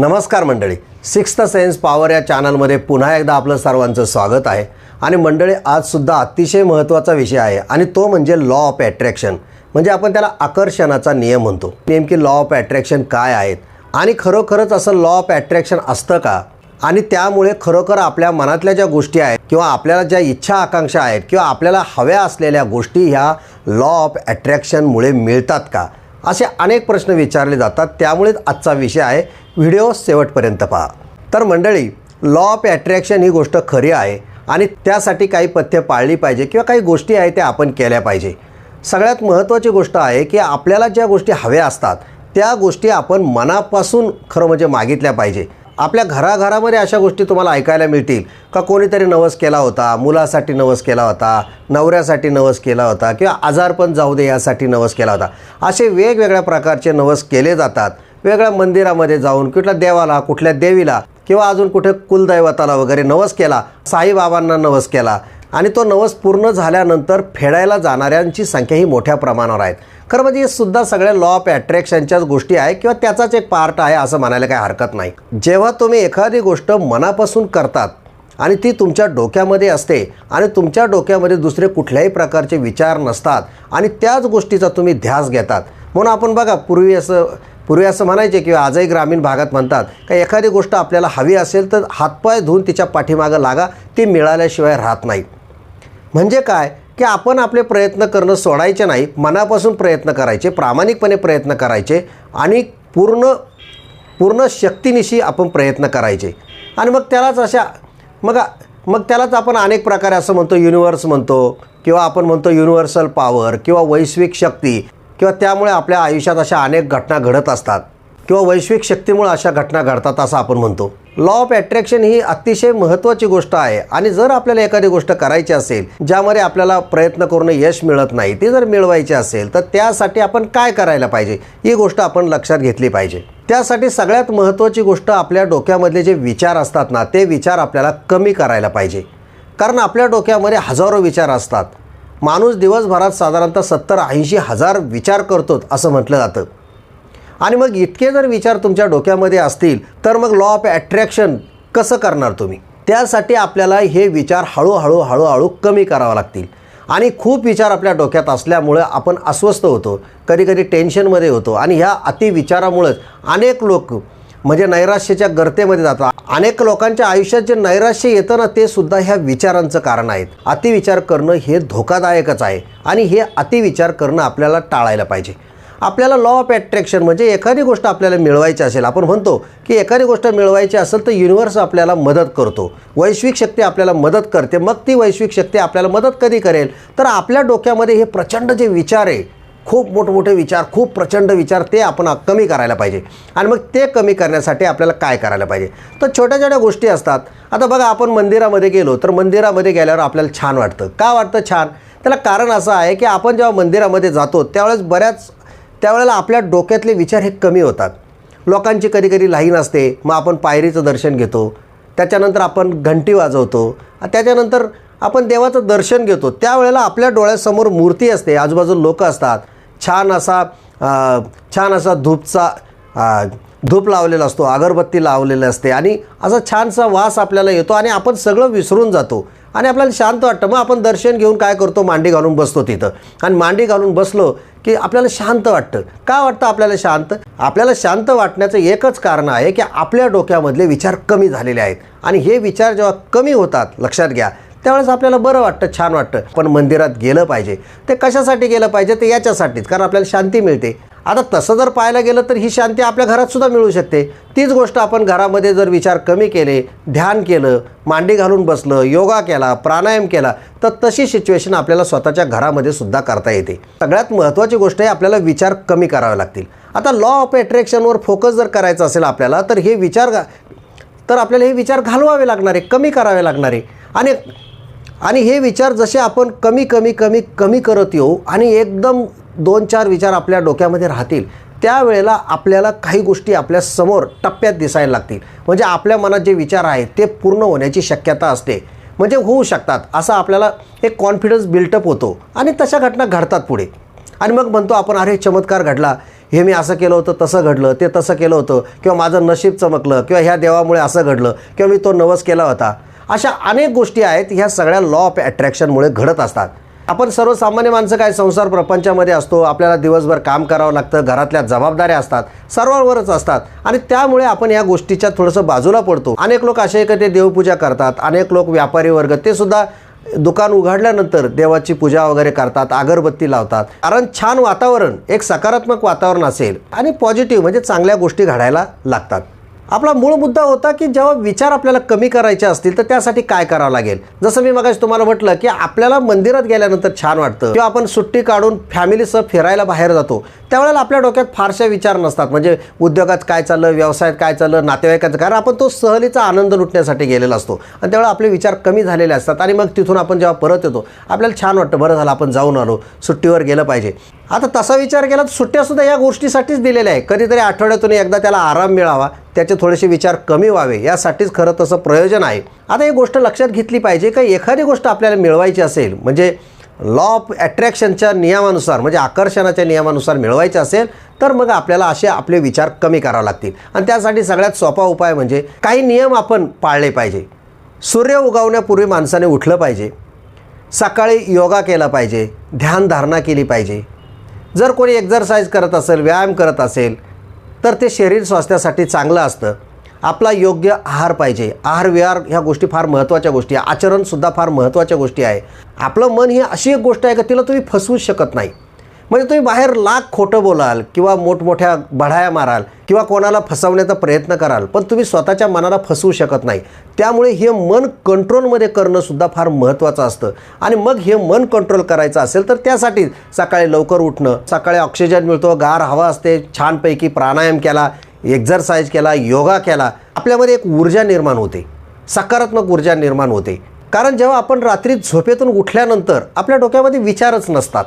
नमस्कार मंडळी. Sixth sense power या चॅनलमध्ये पुन्हा एकदा आपलं सर्वांचं स्वागत आहे. आणि मंडळी आजसुद्धा अतिशय महत्त्वाचा विषय आहे आणि तो म्हणजे लॉ ऑफ ॲट्रॅक्शन म्हणजे आपण त्याला आकर्षणाचा नियम म्हणतो. नेमकी लॉ ऑफ ॲट्रॅक्शन काय आहेत? आणि खरोखरच असं लॉ ऑफ ॲट्रॅक्शन असतं का? आणि त्यामुळे खरोखर आपल्या मनातल्या ज्या गोष्टी आहेत किंवा आपल्याला ज्या इच्छा आकांक्षा आहेत किंवा आपल्याला हव्या असलेल्या गोष्टी ह्या लॉ ऑफ ॲट्रॅक्शनमुळे मिळतात का? असे अनेक प्रश्न विचारले जातात. त्यामुळेच आजचा विषय आहे. व्हिडिओ शेवटपर्यंत पहा. तर मंडळी लॉ ऑफ ॲट्रॅक्शन ही गोष्ट खरी आहे आणि त्यासाठी काही पथ्य पाळली पाहिजे किंवा काही गोष्टी आहेत त्या आपण केल्या पाहिजे. सगळ्यात महत्त्वाची गोष्ट आहे की आपल्याला ज्या गोष्टी हव्या असतात त्या गोष्टी आपण मनापासून खरं म्हणजे मागितल्या पाहिजे. आपल्या घराघरामध्ये अशा गोष्टी तुम्हाला ऐकायला मिळतील. का कोणीतरी नवस केला होता मुलासाठी नवस केला होता नवऱ्यासाठी नवस केला होता किंवा आजारपण जाऊ दे यासाठी नवस केला होता. असे वेगवेगळ्या प्रकारचे नवस केले जातात. वेगळ्या मंदिरामध्ये जाऊन कुठल्या देवाला कुठल्या देवीला किंवा अजून कुठे कुलदैवताला वगैरे नवस केला साईबाबांना नवस केला आणि तो नवस पूर्ण झाल्यानंतर फेडायला जाणाऱ्यांची संख्या ही मोठ्या प्रमाणावर आहेत. खरं म्हणजे हे सुद्धा सगळ्या लॉ ऑफ अट्रॅक्शनच्याच गोष्टी आहे किंवा त्याचाच एक पार्ट आहे असं म्हणायला काही हरकत नाही. जेव्हा तुम्ही एखादी गोष्ट मनापासून करतात आणि ती तुमच्या डोक्यामध्ये असते आणि तुमच्या डोक्यामध्ये दुसरे कुठल्याही प्रकारचे विचार नसतात आणि त्याच गोष्टीचा तुम्ही ध्यास घेतात. म्हणून आपण बघा पूर्वी असं पूर्वी असं म्हणायचे किंवा आजही ग्रामीण भागात म्हणतात का एखादी गोष्ट आपल्याला हवी असेल तर हातपाय धुवून तिच्या पाठीमागं लागा ती मिळाल्याशिवाय राहत नाही. म्हणजे काय? की आपण आपले प्रयत्न करणं सोडायचे नाही मनापासून प्रयत्न करायचे प्रामाणिकपणे प्रयत्न करायचे आणि पूर्ण पूर्ण शक्तीनिशी आपण प्रयत्न करायचे. आणि मग त्यालाच अशा मग मग त्यालाच आपण अनेक प्रकारे असं म्हणतो युनिवर्स म्हणतो किंवा आपण म्हणतो युनिव्हर्सल पॉवर किंवा वैश्विक शक्ती किंवा त्यामुळे आपल्या आयुष्यात अशा अनेक घटना घडत असतात किंवा वैश्विक शक्तीमुळे अशा घटना घडतात असं आपण म्हणतो. लॉ ऑफ अट्रॅक्शन ही अतिशय महत्त्वाची गोष्ट आहे. आणि जर आपल्याला एखादी गोष्ट करायची असेल ज्यामध्ये आपल्याला प्रयत्न करून यश मिळत नाही ती जर मिळवायची असेल तर त्यासाठी आपण काय करायला पाहिजे? ही गोष्ट आपण लक्षात घेतली पाहिजे. त्यासाठी सगळ्यात महत्त्वाची गोष्ट आपल्या डोक्यामधले जे विचार असतात ना ते विचार आपल्याला कमी करायला पाहिजे. कारण आपल्या डोक्यामध्ये हजारो विचार असतात. माणूस दिवसभरात साधारणतः सत्तर ऐंशी हजार विचार करतो असं म्हटलं जातं. आणि मग इतके जर विचार तुमच्या डोक्यामध्ये असतील तर मग लॉ ऑफ ॲट्रॅक्शन कसं करणार तुम्ही? त्यासाठी आपल्याला हे विचार हळूहळू हळूहळू कमी करावा लागतील. आणि खूप विचार आपल्या डोक्यात असल्यामुळं आपण अस्वस्थ होतो कधी कधी टेन्शनमध्ये होतो. आणि ह्या अतिविचारामुळंच अनेक लोक म्हणजे नैराश्याच्या गर्तेमध्ये जातात. अनेक लोकांच्या आयुष्यात जे नैराश्य येतं ना ते सुद्धा ह्या विचारांचं कारण आहेत. अतिविचार करणं हे धोकादायकच आहे. आणि हे अतिविचार करणं आपल्याला टाळायला पाहिजे. आपल्याला लॉ ऑफ ॲट्रॅक्शन म्हणजे एखादी गोष्ट आपल्याला मिळवायची असेल आपण म्हणतो की एखादी गोष्ट मिळवायची असेल तर युनिव्हर्स आपल्याला मदत करतो. वैश्विक शक्ती आपल्याला मदत करते. मग ती वैश्विक शक्ती आपल्याला मदत कधी करेल? तर आपल्या डोक्यामध्ये हे प्रचंड जे विचार आहे खूप मोठमोठे विचार खूप प्रचंड विचार ते आपण कमी करायला पाहिजे. आणि मग ते कमी करण्यासाठी आपल्याला काय करायला पाहिजे? तर छोट्या छोट्या गोष्टी असतात. आता बघा आपण मंदिरामध्ये गेलो तर मंदिरामध्ये गेल्यावर आपल्याला छान वाटतं. का वाटतं छान? त्याला कारण असं आहे की आपण जेव्हा मंदिरामध्ये जातो त्यावेळेस बऱ्याच त्यावेळेला आपल्या डोक्यातले विचार हे कमी होतात. लोकांची कधी कधी लाईन असते मग आपण पायरीचं दर्शन घेतो त्याच्यानंतर आपण घंटी वाजवतो त्याच्यानंतर आपण देवाचं दर्शन घेतो. त्यावेळेला आपल्या डोळ्यासमोर मूर्ती असते आजूबाजूला लोक असतात. छान असा छान असा धूपचा धूप लावलेला असतो अगरबत्ती लावलेली असते आणि असा छानसा वास आपल्याला येतो आणि आपण सगळं विसरून जातो. आणि आपल्याला शांत वाटतं. मग आपण दर्शन घेऊन काय करतो? मांडी घालून बसतो तिथं. आणि मांडी घालून बसलो की आपल्याला शांत वाटतं. का वाटतं आपल्याला शांत? आपल्याला शांत वाटण्याचं एकच कारण आहे की आपल्या डोक्यामधले विचार कमी झालेले आहेत. आणि हे विचार जेव्हा कमी होतात लक्षात घ्या त्यावेळेस आपल्याला बरं वाटतं छान वाटतं. पण मंदिरात गेलं पाहिजे. ते कशासाठी गेलं पाहिजे? ते याच्यासाठीच. कारण आपल्याला शांती मिळते. आता तसं जर पाहायला गेलं तर ही शांती आपल्या घरातसुद्धा मिळू शकते. तीच गोष्ट आपण घरामध्ये जर विचार कमी केले ध्यान केलं मांडी घालून बसलं योगा केला प्राणायाम केला तर तशी सिच्युएशन आपल्याला स्वतःच्या घरामध्ये सुद्धा करता येते. सगळ्यात महत्त्वाची गोष्ट आहे आपल्याला विचार कमी करावे लागतील. आता लॉ ऑफ अट्रॅक्शनवर फोकस जर करायचं असेल आपल्याला तर हे विचार तर आपल्याला हे विचार घालवावे लागणार आहे कमी करावे लागणार. आहे आणि आणि हे विचार जसे आपण कमी कमी कमी कमी करत येऊ आणि एकदम दोन चार विचार आपल्या डोक्यामध्ये राहतील त्यावेळेला आपल्याला काही गोष्टी आपल्यासमोर टप्प्यात दिसायला लागतील. म्हणजे आपल्या मनात जे विचार आहेत ते पूर्ण होण्याची शक्यता असते. म्हणजे होऊ शकतात. असा आपल्याला एक कॉन्फिडन्स बिल्टअप होतो. आणि तशा घटना घडतात पुढे. आणि मग म्हणतो आपण अरे चमत्कार घडला. हे मी असं केलं होतं तसं घडलं. ते तसं केलं होतं. किंवा माझं नशीब चमकलं. किंवा ह्या देवामुळे असं घडलं. किंवा मी तो नवस केला होता. अशा अनेक गोष्टी आहेत. ह्या सगळ्या लॉ ऑफ अट्रॅक्शनमुळे घडत असतात. आपण सर्वसामान्य माणसं काय संसार प्रपंचामध्ये असतो आपल्याला दिवसभर काम करावं लागतं घरातल्या जबाबदाऱ्या असतात सर्वांवरच असतात. आणि त्यामुळे आपण या गोष्टीच्या थोडंसं बाजूला पडतो. अनेक लोक असे आहे ते देवपूजा करतात अनेक लोक व्यापारी वर्ग ते सुद्धा दुकान उघडल्यानंतर देवाची पूजा वगैरे करतात अगरबत्ती लावतात. कारण छान वातावरण एक सकारात्मक वातावरण असेल आणि पॉझिटिव्ह म्हणजे चांगल्या गोष्टी घडायला लागतात. आपला मूळ मुद्दा होता की जेव्हा विचार आपल्याला कमी करायचे असतील तर त्यासाठी काय करावं लागेल? जसं मी मगाशी तुम्हाला म्हटलं की आपल्याला मंदिरात गेल्यानंतर छान वाटतं. किंवा आपण सुट्टी काढून फॅमिलीसह फिरायला बाहेर जातो. त्यावेळेला आपल्या डोक्यात फारशा विचार नसतात. म्हणजे उद्योगात काय चाललं व्यवसायात काय चाललं नातेवाईकाचं कारण आपण तो सहलीचा आनंद लुटण्यासाठी गेलेला असतो. आणि त्यावेळेला आपले विचार कमी झालेले असतात. आणि मग तिथून आपण जेव्हा परत येतो आपल्याला छान वाटतं बरं झालं आपण जाऊन आलो. सुट्टीवर गेलं पाहिजे. आता तसा विचार केला तर सुट्ट्यासुद्धा या गोष्टीसाठीच दिलेल्या आहे कधीतरी आठवड्यातून एकदा त्याला आराम मिळावा त्याचे थोडेसे विचार कमी व्हावे यासाठीच खरं तसं प्रयोजन आहे. आता ही गोष्ट लक्षात घेतली पाहिजे का एखादी गोष्ट आपल्याला मिळवायची असेल म्हणजे लॉ ऑफ ॲट्रॅक्शनच्या नियमानुसार म्हणजे आकर्षणाच्या नियमानुसार मिळवायचे असेल तर मग आपल्याला असे आपले विचार कमी करावे लागतील. आणि त्यासाठी सगळ्यात सोपा उपाय म्हणजे काही नियम आपण पाळले पाहिजे. सूर्य उगवण्यापूर्वी माणसाने उठलं पाहिजे. सकाळी योगा केला पाहिजे. ध्यानधारणा केली पाहिजे. जर कोणी एक्झरसाईज करत असेल व्यायाम करत असेल तर ते शरीर स्वास्थ्यासाठी चांगलं असतं. आपला योग्य आहार पाहिजे. आहार विहार ह्या गोष्टी फार महत्त्वाच्या गोष्टी आहे आचरणसुद्धा फार महत्त्वाच्या गोष्टी आहे. आपलं मन ही अशी एक गोष्ट आहे का तिला तुम्ही फसवूच शकत नाही. म्हणजे तुम्ही बाहेर लाख खोटं बोलाल किंवा मोठमोठ्या बढाया माराल किंवा कोणाला फसवण्याचा प्रयत्न कराल पण तुम्ही स्वतःच्या मनाला फसवू शकत नाही. त्यामुळे हे मन कंट्रोलमध्ये करणंसुद्धा फार महत्त्वाचं असतं. आणि मग हे मन कंट्रोल करायचं असेल तर त्यासाठी सकाळी लवकर उठणं सकाळी ऑक्सिजन मिळतो गार हवा असते छानपैकी प्राणायाम केला एक्झरसाईज केला योगा केला आपल्यामध्ये एक ऊर्जा निर्माण होते. सकारात्मक ऊर्जा निर्माण होते. कारण जेव्हा आपण रात्री झोपेतून उठल्यानंतर आपल्या डोक्यामध्ये विचारच नसतात.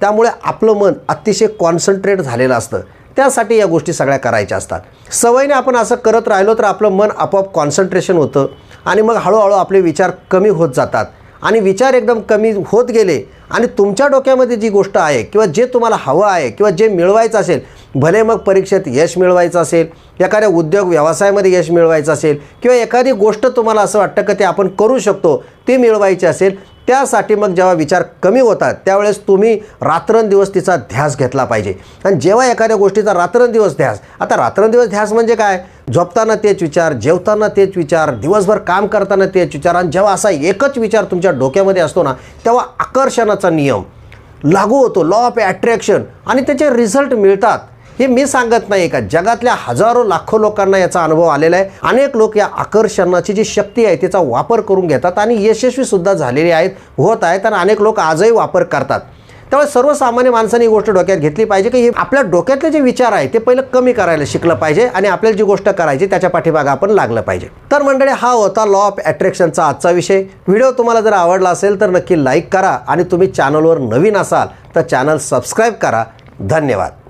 त्यामुळे आपलं मन अतिशय कॉन्सन्ट्रेट झालेलं असतं. त्यासाठी या गोष्टी सगळ्या करायच्या असतात. सवयीने आपण असं करत राहिलो तर आपलं मन आपोआप कॉन्सन्ट्रेशन होतं आणि मग हळूहळू आपले विचार कमी होत जातात. आणि विचार एकदम कमी होत गेले आणि तुमच्या डोक्यामध्ये जी गोष्ट आहे किंवा जे तुम्हाला हवं आहे किंवा जे मिळवायचं असेल भले मग परीक्षेत यश मिळवायचं असेल एखाद्या उद्योग व्यवसायामध्ये यश मिळवायचं असेल किंवा एखादी गोष्ट तुम्हाला असं वाटतं की ते आपण करू शकतो ती मिळवायची असेल त्यासाठी मग जेव्हा विचार कमी होतात त्यावेळेस तुम्ही रात्रंदिवस तिचा ध्यास घेतला पाहिजे. आणि जेव्हा एखाद्या गोष्टीचा रात्रंदिवस ध्यास आता रात्रंदिवस ध्यास म्हणजे काय? झोपताना तेच विचार जेवताना तेच विचार दिवसभर काम करताना तेच विचार आणि जेव्हा असा एकच विचार तुमच्या डोक्यामध्ये असतो ना तेव्हा आकर्षणाचा नियम लागू होतो लॉ ऑफ ॲट्रॅक्शन आणि त्याचे रिझल्ट मिळतात. हे मी सांगत नाही का? जगातल्या हजारो लाखो लोकांना याचा अनुभव आलेला आहे. अनेक लोक या आकर्षणाची जी शक्ती आहे त्याचा वापर करून घेतात आणि यशस्वीसुद्धा झालेले आहेत होत आहेत आणि अनेक लोक आजही वापर करतात. त्यामुळे सर्वसामान्य माणसाने ही गोष्ट डोक्यात घेतली पाहिजे की हे आपल्या डोक्यातले जे विचार आहे ते पहिलं कमी करायला शिकलं पाहिजे आणि आपल्याला जी गोष्ट करायची त्याच्या पाठीमागं आपण लागलं पाहिजे. तर मंडळी हा होता लॉ ऑफ अट्रॅक्शनचा आजचा विषय. व्हिडिओ तुम्हाला जर आवडला असेल तर नक्की लाईक करा आणि तुम्ही चॅनलवर नवीन असाल तर चॅनल सबस्क्राईब करा. धन्यवाद.